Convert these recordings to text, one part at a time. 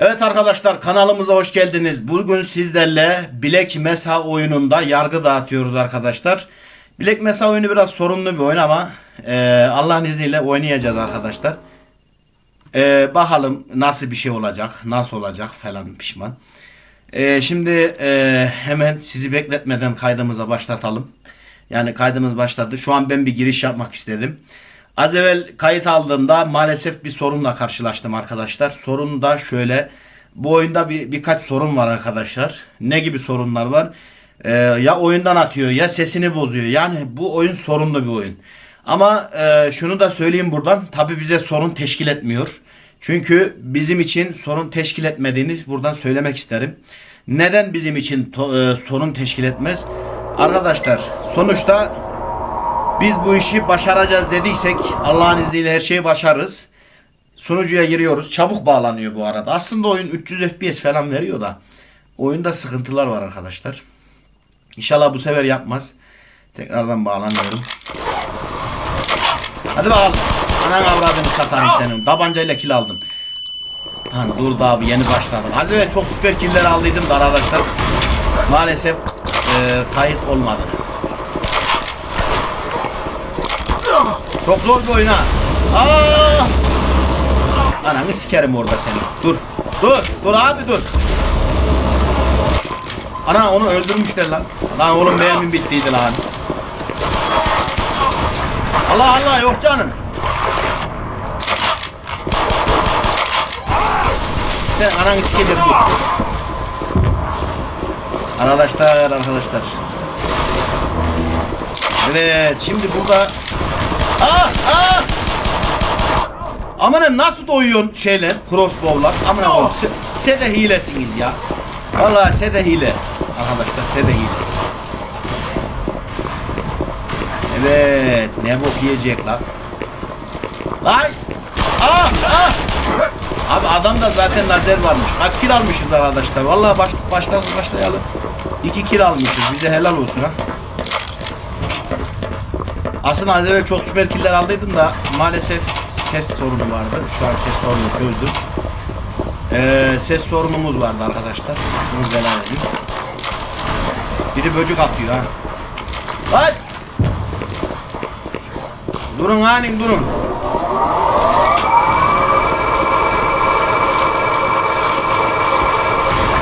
Evet arkadaşlar kanalımıza hoş geldiniz. Bugün sizlerle Bilek Mesa oyununda yargı dağıtıyoruz arkadaşlar. Bilek Mesa oyunu biraz sorunlu bir oyun ama e, Allah'ın izniyle oynayacağız arkadaşlar. E, bakalım nasıl bir şey olacak, nasıl olacak falan pişman. E, şimdi e, hemen sizi bekletmeden kaydımıza başlatalım. Yani kaydımız başladı. Şu an ben bir giriş yapmak istedim. Az evvel kayıt aldığımda maalesef bir sorunla karşılaştım arkadaşlar. Sorun da şöyle. Bu oyunda bir birkaç sorun var arkadaşlar. Ne gibi sorunlar var? Ee, ya oyundan atıyor ya sesini bozuyor. Yani bu oyun sorunlu bir oyun. Ama e, şunu da söyleyeyim buradan. Tabi bize sorun teşkil etmiyor. Çünkü bizim için sorun teşkil etmediğini buradan söylemek isterim. Neden bizim için e, sorun teşkil etmez? Arkadaşlar sonuçta biz bu işi başaracağız dediysek Allah'ın izniyle her şeyi başarırız. Sunucuya giriyoruz. Çabuk bağlanıyor bu arada. Aslında oyun 300 FPS falan veriyor da oyunda sıkıntılar var arkadaşlar. İnşallah bu sefer yapmaz. Tekrardan bağlanıyorum. Hadi bakalım. Anan avradını satarım senin. Tabancayla kill aldım. Lan dur da abi yeni başladım. Az çok süper killer aldıydım da arkadaşlar. Maalesef e, kayıt olmadı. Çok zor bir oyun ha. Aa! Ananı sikerim orada seni. Dur. Dur. Dur abi dur. Ana onu öldürmüşler lan. Lan oğlum mermim bittiydi lan. Allah Allah yok canım. Sen sikerim dur. Arkadaşlar arkadaşlar. Evet şimdi burada Ah ah Amına nasıl doyuyorsun şeyler crossbow'lar amına koyayım se, se de hilesiniz ya. Vallahi se de hile. Arkadaşlar se de hile. Evet ne bok yiyecek lan? Lan Ah ah! Abi adamda zaten lazer varmış. Kaç kill almışız arkadaşlar? Vallahi baş, baştan başlayalım. 2 kill almışız. Bize helal olsun ha aslında az evvel çok süper killer aldıydım da maalesef ses sorunu vardı. Şu an ses sorunu çözdüm. Ee, ses sorunumuz vardı arkadaşlar. Hakkınızı helal edin. Biri böcek atıyor ha. Lan! Durun hanin durun.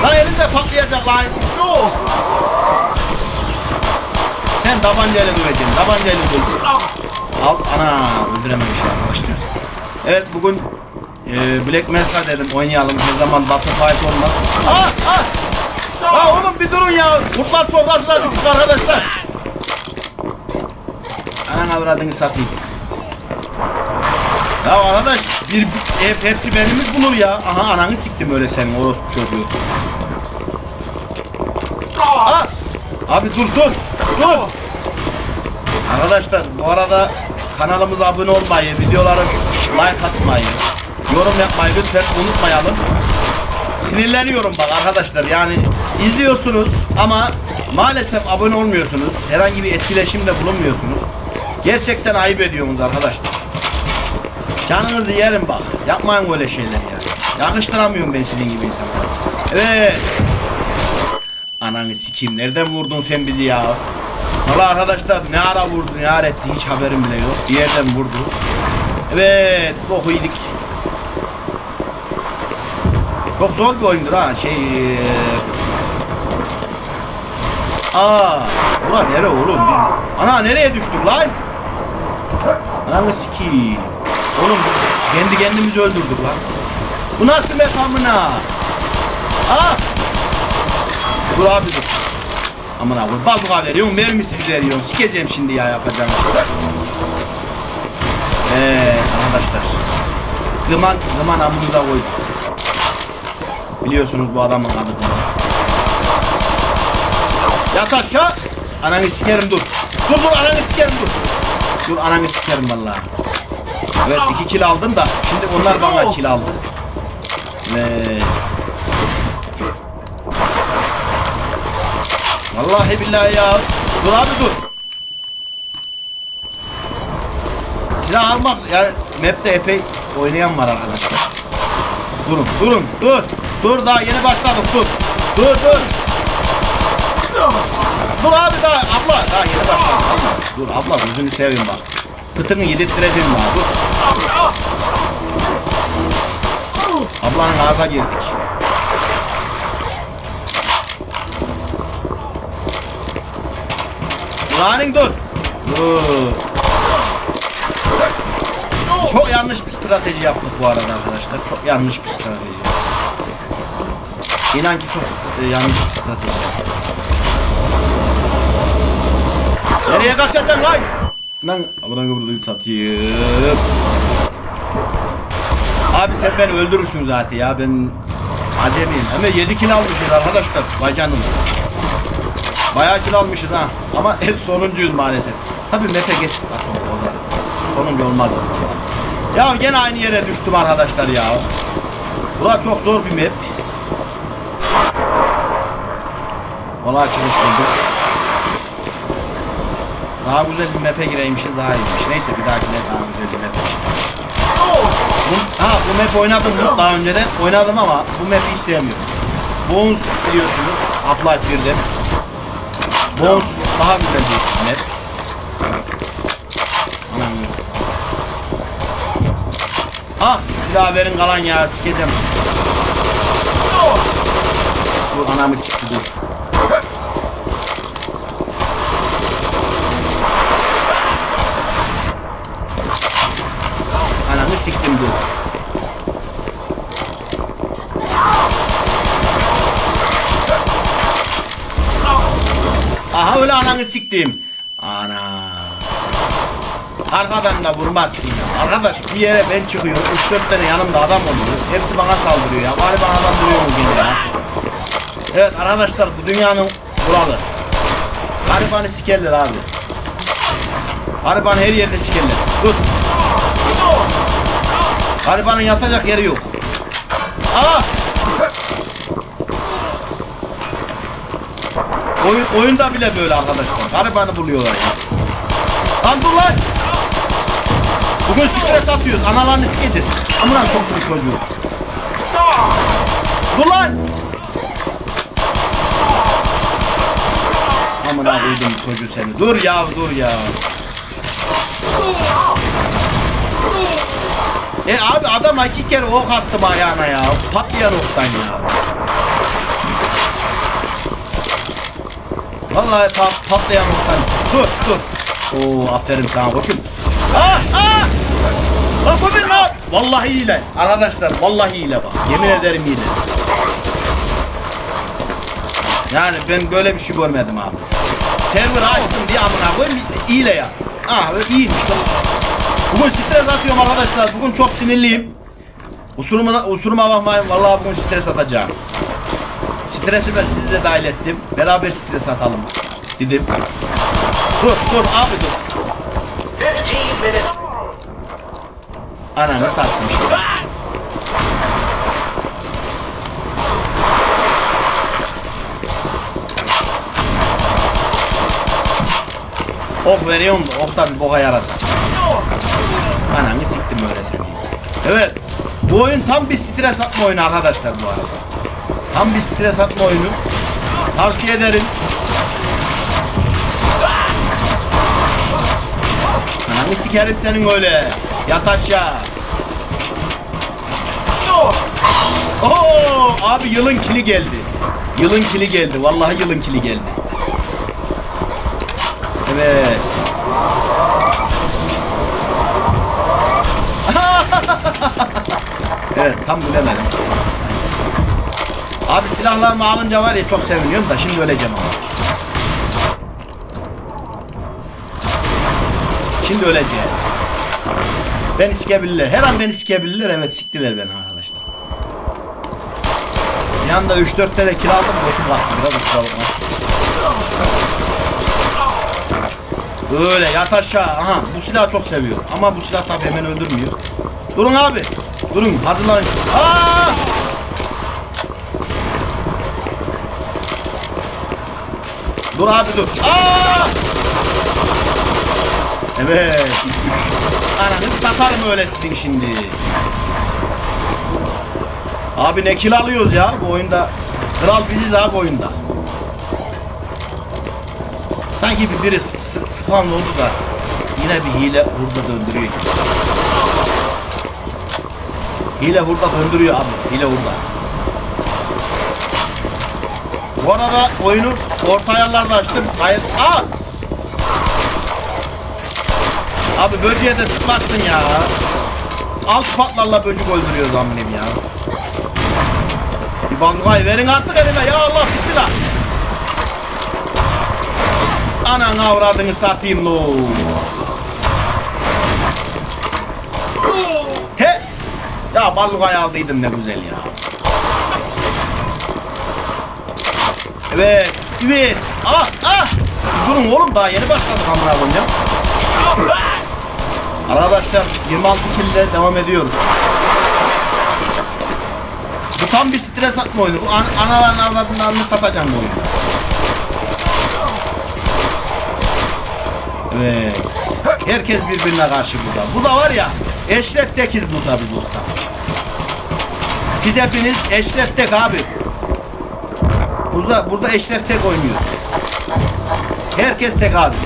Lan elinde patlayacak lan. Sen tabancayla döveceksin. Tabancayla döveceksin. Al ana öldürememiş arkadaşlar. Evet bugün e, Black Mesa dedim oynayalım. Her zaman Battle Fight olmaz. Ah ah! Ah oğlum bir durun ya. Kurtlar sofrasına düştük arkadaşlar. Anan avradını satayım. Ya arkadaş bir, hep, hepsi benimiz bulur ya. Aha ananı siktim öyle senin orospu çocuğu. Ah! Abi dur dur. Dur. Arkadaşlar bu arada kanalımıza abone olmayı, videoları like atmayı, yorum yapmayı lütfen unutmayalım. Sinirleniyorum bak arkadaşlar yani izliyorsunuz ama maalesef abone olmuyorsunuz. Herhangi bir etkileşimde bulunmuyorsunuz. Gerçekten ayıp ediyorsunuz arkadaşlar. Canınızı yerim bak. Yapmayın böyle şeyler ya. Yakıştıramıyorum ben sizin gibi insanlara. Evet. Ananı sikeyim. Nereden vurdun sen bizi ya? Valla arkadaşlar ne ara vurdu ne ara etti hiç haberim bile yok. Bir yerden vurdu. Evet boku yedik. Çok zor bir oyundur ha şey. eee, Aa, bura nere oğlum biz? Ana nereye düştük lan? Ananı sikeyim. Oğlum kendi kendimizi öldürdük lan. Bu nasıl mekamına? Aa! Dur abi dur. Aman abi bazuka veriyorsun mermisiz veriyorsun. Sikeceğim şimdi ya yapacağım şey. Evet arkadaşlar. Gıman, gıman amınıza koyduk. Biliyorsunuz bu adamın adı Gıman. Yat aşağı. Ananı sikerim dur. Dur dur ananı sikerim dur. Dur ananı sikerim vallahi. Evet iki kill aldım da şimdi onlar bana kill aldı. Evet. Vallahi billahi ya. Dur abi dur. Silah almak yani map'te epey oynayan var arkadaşlar. Durun durun dur. Dur daha yeni başladık dur. Dur dur. Dur abi daha abla daha yeni başladık. Abla. Dur abla gözünü seveyim bak. Pıtını yedirttireceğim daha dur. Ablanın ağza girdik. Lanin dur. Dur. Çok yanlış bir strateji yaptık bu arada arkadaşlar. Çok yanlış bir strateji. İnan ki çok e, yanlış bir strateji. Nereye kaçacaksın lan? Lan abone kıvrılığı satayım. Abi sen beni öldürürsün zaten ya ben acemiyim. Ama 7 kilo almışız arkadaşlar. Vay canına. Bayağı kilo almışız ha. Ama hep sonuncuyuz maalesef. Tabii mete geçtik atın orada. Sonuncu olmaz orada. Ya gene aynı yere düştüm arkadaşlar ya. Bura çok zor bir map. Valla çıkış bulduk. Daha güzel bir map'e gireymişiz daha iyiymiş. Neyse bir dahakine daha güzel bir map'e bu, ha bu map oynadım mı daha önceden? Oynadım ama bu map'i istemiyorum. Bones biliyorsunuz Half-Life 1'de. Bones daha güzel bir map. Ah şu silahı verin kalan ya sikeceğim. Dur anamı sikti dur. Anamı siktim dur. Aha öyle ananı siktim. Ana. Arkadan da vurmazsın ya. Arkadaş bir yere ben çıkıyorum. 3-4 tane yanımda adam oluyor. Hepsi bana saldırıyor ya. Bari bana adam duruyor mu gene ya. Evet arkadaşlar bu dünyanın kuralı. Garibanı sikerler abi. Gariban her yerde sikerler. Dur. Garibanın yatacak yeri yok. Aa! Oyun, oyunda bile böyle arkadaşlar. Garibanı buluyorlar ya. Lan dur lan! Bugün stres atıyoruz. Analarını sikeceğiz. Amına soktum çocuğu. Dur lan! Amına koydum çocuğu seni. Dur ya dur ya. E abi adama iki kere ok attım ayağına ya. Patlayan oktan ya. Vallahi pa patlayan oktan. Dur dur. Oo aferin sana koçum. Ah ah! Lan bu bir lan. Vallahi hile. Arkadaşlar vallahi hile bak. Yemin ederim hile. Yani ben böyle bir şey görmedim abi. Server açtım diye amına koyayım hile ya. Ah iyiymiş lan. Bugün stres atıyorum arkadaşlar. Bugün çok sinirliyim. Usuruma, usuruma bakmayın. Vallahi bugün stres atacağım. Stresi ben sizi de dahil ettim. Beraber stres atalım. Dedim. Dur dur abi dur. 15 minutes. Ananı satmış. Ok veriyorum da ok da bir boka yarasa. Ananı siktim öyle seni. Evet. Bu oyun tam bir stres atma oyunu arkadaşlar bu arada. Tam bir stres atma oyunu. Tavsiye ederim. Ananı sikerim senin öyle. Yat aşağı. Oo, abi yılın kili geldi. Yılın kili geldi. Vallahi yılın kili geldi. Evet. evet tam gülemedim. Abi silahlarımı alınca var ya çok seviniyorum da şimdi öleceğim ama. Şimdi öleceğim. Beni sikebilirler. Her an beni sikebilirler. Evet siktiler beni arkadaşlar. Bir anda 3-4'te de kill aldım. Götüm kalktı biraz kusura. Böyle yat aşağı. Aha bu silahı çok seviyor. Ama bu silah tabi hemen öldürmüyor. Durun abi. Durun hazırlanın. Aa! Dur abi dur. Aa! Evet. Üç. Ananı satarım öyle sizin şimdi. Abi ne kill alıyoruz ya bu oyunda. Kral biziz abi oyunda. Sanki bir biri s- s- spawn oldu da yine bir hile hurda döndürüyor. Hile hurda döndürüyor abi. Hile hurda. Bu arada oyunu orta ayarlarda açtım. Hayır. Aa! Abi böceğe de sıkmazsın ya. Alt patlarla böcek öldürüyoruz amirim ya. Bir bazukayı verin artık elime ya Allah bismillah. Anan avradını satayım lo. He. Ya bazukayı aldıydım ne güzel ya. Evet. Evet. Ah ah. Durun oğlum daha yeni başladık amına koyayım. Arkadaşlar 26 kilde devam ediyoruz. Bu tam bir stres atma oyunu. Bu an analarını avradını satacağım bu oyunu. Evet. Herkes birbirine karşı burada. Bu da var ya eşref tekiz burada biz usta. Siz hepiniz eşref tek abi. Burada burada eşref tek oynuyoruz. Herkes tek abi.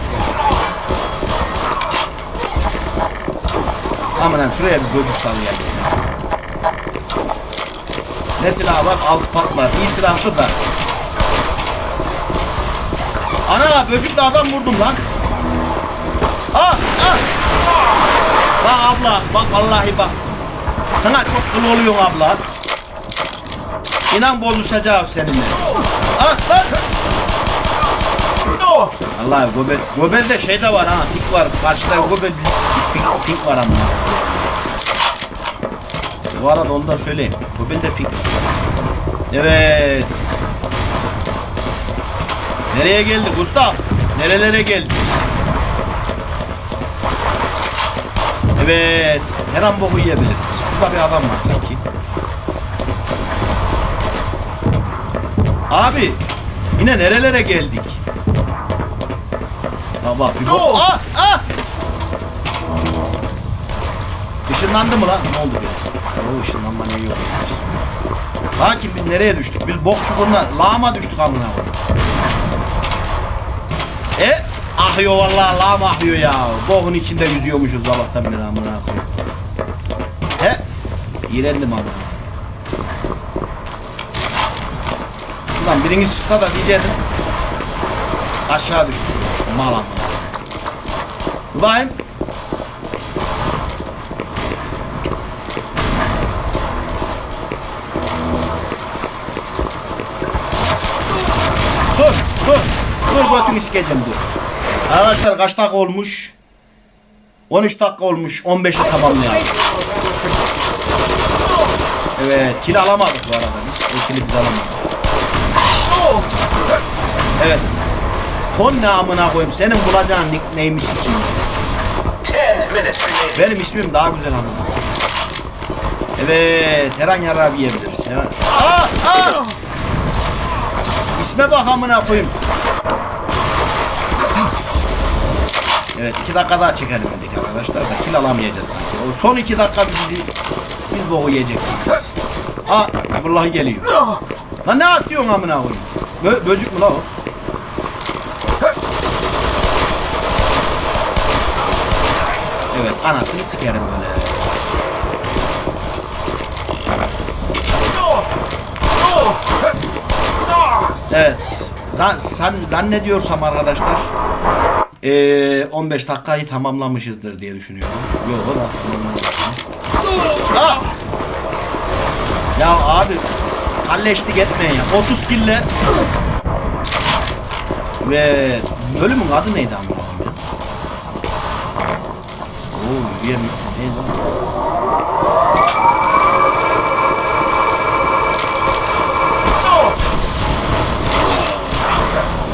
Aman şuraya bir böcük sal geldi. Ne silah var? Altı pat var. İyi silahlı da. Ana böcükle adam vurdum lan. Ah ah. Bak abla bak vallahi bak. Sana çok kıl oluyorsun abla. İnan bozuşacağız seninle. Ah ah. Allah Gobel, Gobel'de şey de var ha, pik var. Karşıda Gobel biz pik, pik var ama. Bu arada onu da söyleyeyim. Gobel'de pik. Evet. Nereye geldik usta? Nerelere geldik? Evet. Her an boku yiyebiliriz. Şurada bir adam var sanki. Abi. Yine nerelere geldik? Baba bir bok. Ah ah. Işınlandı mı lan? Ne oldu be? O ışınlanma ne yok. Lakin biz nereye düştük? Biz bok çukuruna lağma düştük amına. E ahıyor vallahi lağma ahıyor ya. Bokun içinde yüzüyormuşuz sabahtan beri amına koyayım. He? İğrendim amına. Ulan biriniz çıksa da diyecektim. Aşağı düştük. Mal amına. Bakayım. Dur, dur. Dur götünü sikeceğim dur. Arkadaşlar kaç dakika olmuş? 13 dakika olmuş. 15'i tamamlayalım. Evet, kill alamadık bu arada biz. O kill'i biz alamadık. Evet. Ton ne amına koyayım? Senin bulacağın nickname'i sikeyim. Benim ismim daha güzel amına. Evet, her an yara yiyebiliriz. Hemen. Aa, aa! İsme bak amına koyayım. Evet, iki dakika daha çekelim dedik arkadaşlar da kill alamayacağız sanki. O son iki dakika bizi biz boğu yiyecek. Aa, vallahi geliyor. Lan ne atıyorsun amına koyayım? Bö böcük mü la o? Evet, anasını sikerim böyle. Evet. Zan, san, zannediyorsam arkadaşlar eee 15 dakikayı tamamlamışızdır diye düşünüyorum. Yok da tamamlamışız. Ya abi kalleşlik etmeyin ya. 30 kille ve bölümün adı neydi koyayım ya? Oo yürüyem neydi?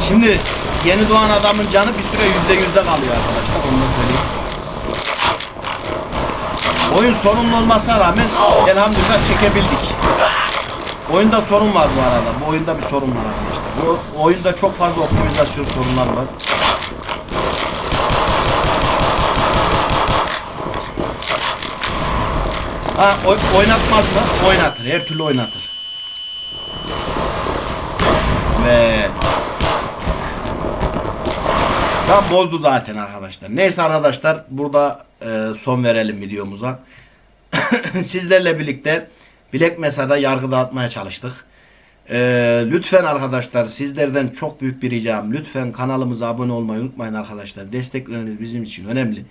Şimdi yeni doğan adamın canı bir süre yüzde yüzde kalıyor arkadaşlar onu da söyleyeyim. Oyun sorunlu olmasına rağmen elhamdülillah çekebildik. Oyunda sorun var bu arada. Bu oyunda bir sorun var arkadaşlar. Bu oyunda çok fazla optimizasyon sorunlar var. Ha oy- oynatmaz mı? Oynatır. Her türlü oynatır. Ve şu an bozdu zaten arkadaşlar. Neyse arkadaşlar burada e, son verelim videomuza. Sizlerle birlikte Bilek Mesa'da yargı dağıtmaya çalıştık. E, lütfen arkadaşlar sizlerden çok büyük bir ricam. Lütfen kanalımıza abone olmayı unutmayın arkadaşlar. Destekleriniz bizim için önemli.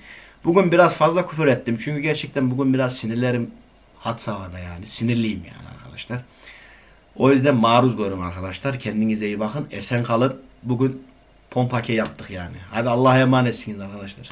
Bugün biraz fazla küfür ettim. Çünkü gerçekten bugün biraz sinirlerim had safhada yani. Sinirliyim yani arkadaşlar. O yüzden maruz görün arkadaşlar. Kendinize iyi bakın. Esen kalın. Bugün pompake yaptık yani. Hadi Allah'a emanetsiniz arkadaşlar.